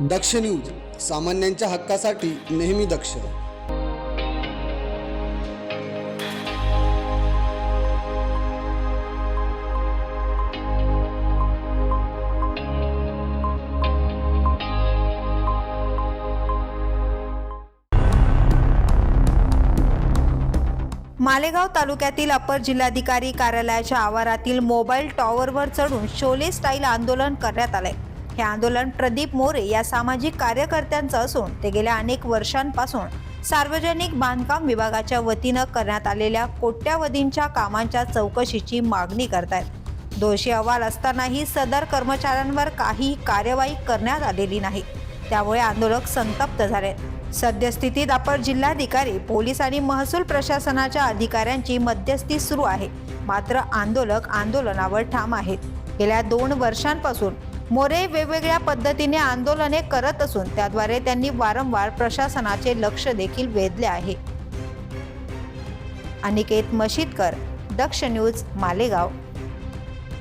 दक्ष news सामान्यांच्या हक्कासाठी नेहमी दक्ष. मालेगाव तालुक्यातील अपर जिल्हाधिकारी कार्यालयाच्या आवारातील मोबाईल टॉवरवर चढून शोले स्टाईल आंदोलन करण्यात आलंय. हे आंदोलन प्रदीप मोरे या सामाजिक कार्यकर्त्यांचं असून ते गेल्या अनेक वर्षांपासून सार्वजनिक बांधकाम विभागाच्या वतीनं करण्यात आलेल्या कोट्यावधींच्या कामांच्या चौकशीची मागणी करतायत. दोषी अहवाल असतानाही सदर कर्मचाऱ्यांवर काही कार्यवाही करण्यात आलेली नाही. त्यामुळे आंदोलक संतप्त झाले सद्यस्थितीत अपर जिल्हाधिकारी पोलीस आणि महसूल प्रशासनाच्या अधिकाऱ्यांची मध्यस्थी सुरू आहे. मात्र आंदोलक आंदोलनावर ठाम आहेत. गेल्या दोन वर्षांपासून मोरे वेगवेगळ्या पद्धतीने आंदोलने करत असून त्याद्वारे त्यांनी वारंवार प्रशासनाचे लक्ष देखील वेधले आहे. अनिकेत मशीदकर दक्ष न्यूज मालेगाव.